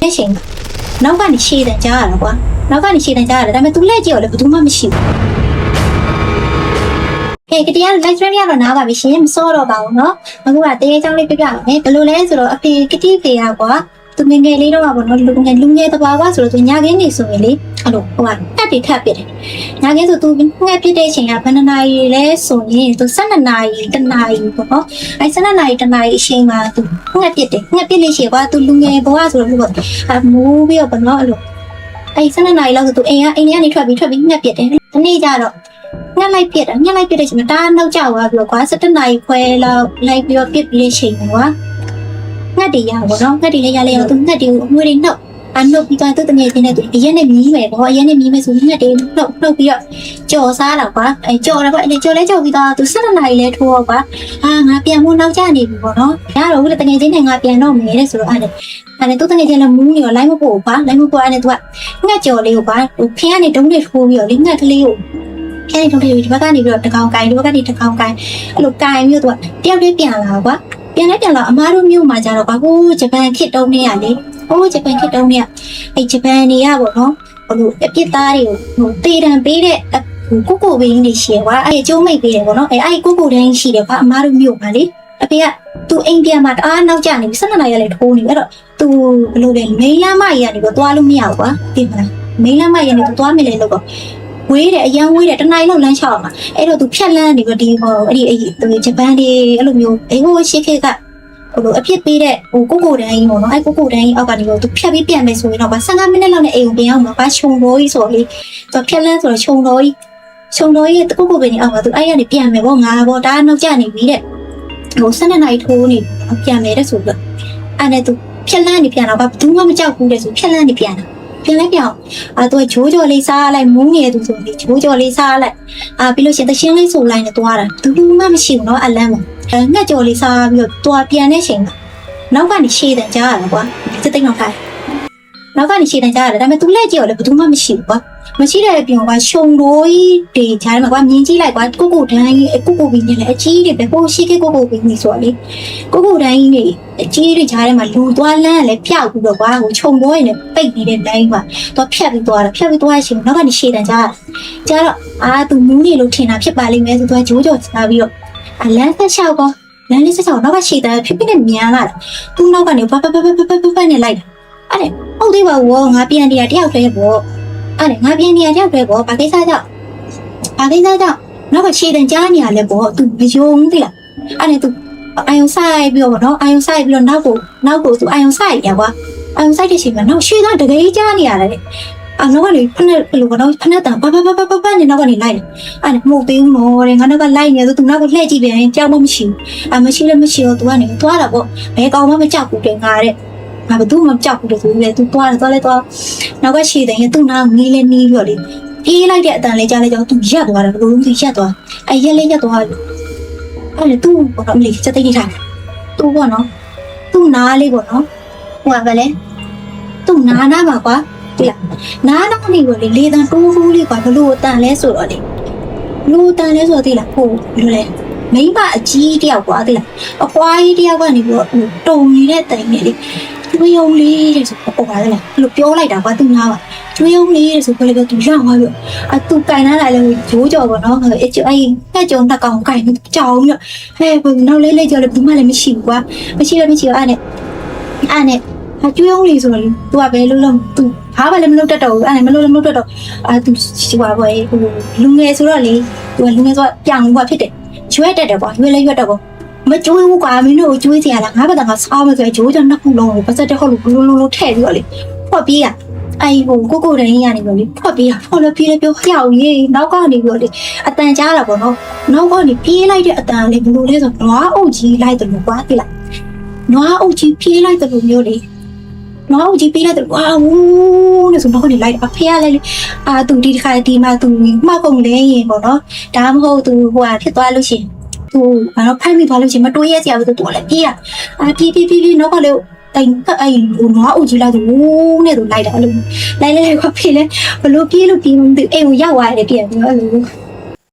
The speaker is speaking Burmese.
တဲ့ချိန်နောက်ကနေရှေ့တန်ကြားရတာကွာနောက်ကနေရှေ့တန်ကြားရတယ်ဒါပေမဲ့ तू လက်ကြည့်တော့လည်းဘယ်သူမှမရှိဘူးကဲကတရား live stream ရတော့နားပါပြီရှင်မစောတော့ပါဘူးเนาะအခုကတရေချောင်းလေးပြပြမယ်ဘယ်လိုလဲဆိုတော့အဖေကတိဖေရကွာ သူငယ်ငယ်လေးတော့ပါဘောနော်လူငယ်လူငယ်တဘာဝဆိုတော့သူညာခင်းနေဆိုရင်လေအဲ့လိုဟိုကတက်တွေထပ်ပြတယ်ညာခင်းဆိုသူငှက်ပြတဲ့အချိန်ကဘယ်နှစ်နာရီလဲဆိုရင်သူ12နာရီတနာရီပေါ့နော်အဲ12နာရီတနာရီအချိန်မှာသူငှက်ပြတယ်ငှက်ပြလို့ရှိရင်ကွာသူလူငယ်ဘဝဆိုတော့လို့ပေါ့အမိုးပြီးတော့ပေါ့နော်အဲ့လိုအဲ12နာရီလောက်ဆိုသူအိမ်ကအိမ်ထဲကနေထွက်ပြီးထွက်ပြီးငှက်ပြတယ်ဒီနေ့ကျတော့ငှက်လိုက်ပြတယ်ငှက်လိုက်ပြတဲ့အချိန်မှာတားနောက်ကျသွားပြီးတော့ကွာ17နာရီခွဲလောက်လိုက်ပြီးတော့ပြစ်ပြီးတဲ့အချိန်ကွာ ငှက်တွေရပါတော့ငှက်တွေလည်းရလဲရောသူငှက်တွေကိုအမွေတွေနှုတ်အနှုတ်ပြီးတော့သူတငယ်ချင်းနဲ့သူအရင်နဲ့မီးမယ်ပေါ့အရင်နဲ့မီးမယ်ဆိုငှက်တွေနှုတ်နှုတ်ပြီးတော့ကြော်စားတော့ကွာအဲကြော်တယ်ပေါ့အဲကြော်လဲကြော်ပြီးတော့သူ17နာရီလဲထိုးတော့ကွာအာငါပြန်ဖို့နောက်ကျနေပြီပေါ့နော်ရတော့ဦးလည်းတငယ်ချင်းနဲ့ငါပြန်တော့မယ်တဲ့ဆိုတော့အဲ့ဒါအဲ့ဒါသူတငယ်ချင်းလည်းမူးနေတော့လိုက်မဖို့ကွာလိုက်မဖို့အဲ့ဒါသူကငှက်ကြော်လေးကိုကွာဟိုဖင်းကနေတုံးတွေထိုးပြီးတော့လေငှက်ကလေးကိုဖင်းနေတုံးတွေဒီဘက်ကနေပြီးတော့တကောင်ကိုင်ဒီဘက်ကနေတကောင်ကိုင်အဲ့လိုကိုင်ပြီးတော့သူကတယောက်တည်းပြန်လာကွာ ပြန်လဲပြန်လာအမားတို့မြို့မှာကျတော့ကွာဟိုးဂျပန်ခေတ်တုံးနေရလေဟိုးဂျပန်ခေတ်တုံးနေရအဲ့ဂျပန်နေရပေါ့နော်ဟိုလိုအပြစ်သားတွေကိုဟိုတေတံပေးတဲ့ဟိုကိုကိုဘင်းနေရှိရကွာအဲ့အကျိုးမိတ်ပေးတယ်ပေါ့နော်အဲ့အဲ့ကိုကိုတိုင်းရှိတယ်ကွာအမားတို့မြို့မှာလေအဖေကသူအိမ်ပြန်มาတအားနောက်ကျနေပြီ12နာရီလည်းထိုးနေပြီအဲ့တော့သူဘယ်လိုလဲမိန်းလမ်းမကြီးကနေပြီးသွားလို့မရဘူးကွာသိမလားမိန်းလမ်းမကြီးကနေသူသွားမိလေလို့ပေါ့ ဝေးတယ်အရန်ဝေးတယ်တနိုင်လောက်လမ်းချောက်အောင်အဲ့တော့သူဖြတ်လန်းနေပြီးဒီဟိုအဲ့ဒီအဲ့ဒီဂျပန်တွေအဲ့လိုမျိုးအေးဟိုရှေ့ခေတ်ကဟိုလိုအဖြစ်ပေးတဲ့ဟိုကိုကိုတန်းကြီးပေါ့နော်အဲ့ကိုကိုတန်းကြီးအောက်ကနေတော့သူဖြတ်ပြီးပြန်မယ်ဆိုရင်တော့15မိနစ်လောက်နဲ့အိမ်ကိုပြန်အောင်တော့ဘာခြုံတော်ကြီးဆိုတော့လေသူဖြတ်လန်းဆိုတော့ခြုံတော်ကြီးခြုံတော်ကြီးကိုကိုပင်နေအောက်မှာသူအဲ့ရနေပြန်မယ်ပေါ့ငါပေါ့ဒါနောက်ကျနေပြီတဲ့ဟို12နိုင်ထိုးနေပြန်မယ်တဲ့ဆိုပြီးတော့အဲ့နဲ့သူဖြက်လန်းနေပြန်တော့ဘာဘူးမှမကြောက်ဘူးတဲ့ဆိုဖြက်လန်းနေပြန်တာ ပြန်လိုက်ပြောင်းအာသူကဂျိုးကြော်လေးစားလိုက်မူးနေသူဆိုပြီးဂျိုးကြော်လေးစားလိုက်အာပြီးလို့ရှင်တရှင်းလေးဆိုလိုက်နဲ့သွားတာဘူးမှမရှိဘူးနော်အလန်းမှာအဲငှက်ကြော်လေးစားပြီးတော့သွားပြန်တဲ့ချိန်မှာနောက်ကနေရှေ့တန်ကြားရတာကွာစစ်သိမ့်တော့ခိုင်း နောက်ကနေရှေ့တန်ကြားရတယ်ဒါပေမဲ့သူလက်ကြော်လည်းဘယ်သူမှမရှိဘူးကွာမရှိတဲ့အပြင်ကရှုံတို့ကြီးတွေဂျားမှာကွာမြင်ကြည့်လိုက်ကွာကိုကိုတန်းကြီးကိုကိုဘီနေလေအကြီးတွေပဲဟိုရှိခဲ့ကိုကိုဘီနေဆိုတော့လေကိုကိုတိုင်းကြီးနေအကြီးတွေကြားထဲမှာလူသွားလန်းလည်းပျောက်ပြီးတော့ကွာဟိုခြုံပေါ်ရင်လည်းပိတ်နေတဲ့တိုင်းမှာတော့ဖြတ်ပြီးသွားတာဖြတ်ပြီးသွားရှင်နောက်ကနေရှေ့တန်းကြားကြားတော့အာသူမူးနေလို့ထင်တာဖြစ်ပါလိမ့်မယ်ဆိုတော့ဂျိုးကြော်စားပြီးတော့အလန်းဆက်လျှောက်တော့လမ်းလေးဆက်လျှောက်နောက်ကရှေ့တန်းဖြစ်ဖြစ်နဲ့မြန်လာတာသူ့နောက်ကနေပပပပပပပနဲ့လိုက်တာအဲ့ဒါ ဟုတ်သေးပါဘူးငါပြန်နေတာတယောက်တည်းပေါ့အဲ့ဒါငါပြန်နေတာတယောက်တည်းပေါ့ဘာကိစ္စကြောင့်ဘာကိစ္စကြောင့်နောက်ကရှေ့တန်းကြားနေရလဲပေါ့သူမယုံသိလားအဲ့ဒါသူအာယုံဆိုင်ပြီးတော့ဗောနော်အာယုံဆိုင်ပြီးတော့နောက်ကိုနောက်ကိုသူအာယုံဆိုင်ရကွာအာယုံဆိုင်တဲ့ချိန်မှာနောက်ရွှေသားတကယ်ကြားနေရတယ်လေအနောက်ကနေဖက်နဲ့ဘယ်လိုဗောနော်ဖက်နဲ့တန်ပပပပပပနဲ့နောက်ကနေလိုက်တယ်အဲ့ဒါမှုတ်သေးဘူးနော်တဲ့ငါနောက်ကလိုက်နေသူသူနောက်ကိုလှည့်ကြည့်ပြန်ကြောက်မမရှိဘူးအမရှိလည်းမရှိတော့သူကနေသွားတာပေါ့ဘယ်ကောင်မှမကြောက်ဘူးတဲ့ငါတဲ့ ငါဘယ်သူမှမကြောက်ဘူးတဲ့သူလေသူသွားတယ်သွားလဲသွားနောက်ကရှည်တယ်သူ့နာငီးလဲနီးပြီးတော့လေပြေးလိုက်တဲ့အတန်လေးကြားလဲကြောက်သူရက်သွားတယ်ဘယ်လိုလဲရက်သွားအဲရက်လေးရက်သွားအဲ့လေသူ့ဘောတော့မလေးစက်သိနေထားသူ့ပေါ့နော်သူ့နားလေးပေါ့နော်ဟိုကပဲလေသူ့နားနားမှာကွာဒီလားနားနားလေးကိုလေလေတန်တိုးတိုးလေးကွာဘလို့တန်လဲဆိုတော့လေလူတန်လဲဆိုတော့ဒီလားဟိုဘယ်လိုလဲမိမအကြီးတယောက်ကွာဒီလားအဖွားကြီးတယောက်ကနေပြီးတော့ဟိုတုံနေတဲ့တိုင်နေလေ ကျွေးယုံလေးတဲ့ဆိုပေါ့ပါလေဘယ်လိုပြောလိုက်တာကွာသူနားပါကျွေးယုံလေးတဲ့ဆိုပြောလိုက်တော့သူရသွားလို့အသူကင်လာတာလည်းရိုးကြော်ပေါ့နော်အဲကျွေးအဲ့တက်ကြုံတက်ကောင်ကင်ကြောင်လို့ဟဲ့ဘယ်နောက်လေးလေးကြော်လို့ဘူးမှလည်းမရှိဘူးကွာမရှိတော့မရှိတော့အဲ့နဲ့အဲ့နဲ့အကျွေးယုံလေးဆိုတော့သူကပဲလုံးလုံးသူဘာမှလည်းမလုပ်တတ်တော့ဘူးအဲ့ဒါမလုပ်လည်းမလုပ်တတ်တော့အာသူဟိုပါပဲဟိုလူငယ်ဆိုတော့လေသူကလူငယ်ဆိုတော့ပြောင်းလို့ဖြစ်တယ်ရွက်တက်တယ်ကွာရွက်လည်းရွက်တော့ မကျွေးဘူးကွာမင်းတို့ကျွေးစရာလားငါဘာသာငါစားမဆိုရင်ဂျိုးကြောင့်နှစ်ခုလုံးကိုပတ်သက်တဲ့ဟုတ်လို့ဘလုံးလုံးလုံးထည့်ပြီးတော့လေဖွက်ပြေးရအဲ့ဟိုကိုကိုတန်းကြီးကနေပြီးလေဖွက်ပြေးတာဖွက်လို့ပြေးလဲပြောဟျောက်ရေးနောက်ကနေပြီးတော့လေအတန်ကြားတာပေါ့နော်နောက်ကနေပြေးလိုက်တဲ့အတန်လေးဘလို့လဲဆိုတော့နွားအုပ်ကြီးလိုက်တယ်လို့ကွာတိလားနွားအုပ်ကြီးပြေးလိုက်တယ်လို့မျိုးလေနွားအုပ်ကြီးပြေးလိုက်တယ်အာဝူးလို့ဆိုတော့နေလိုက်အဖေကလည်းအာသူဒီတစ်ခါဒီမှာသူမှောက်ကုန်လဲရင်ပေါ့နော်ဒါမှမဟုတ်သူဟိုဟာဖြစ်သွားလို့ရှိရင် သူဘာလို့ဖိုက်မိသွားလို့ရှိရင်မတွေးရစရာဘူးသူလည်းပြေးอ่ะအာပြေးပြေးပြေးပြေးနောက်ကလည်းတိုင်အဲ့နွားအုပ်ကြီးလိုက်တယ်ဝူးနဲ့သူလိုက်တယ်အဲ့လိုလိုက်လိုက်ခွဖေးလဲဘလို့ပြေးလို့ပြေးမသိအိမ်ကိုရောက်သွားတယ်ပြန်ပြီးအဲ့လို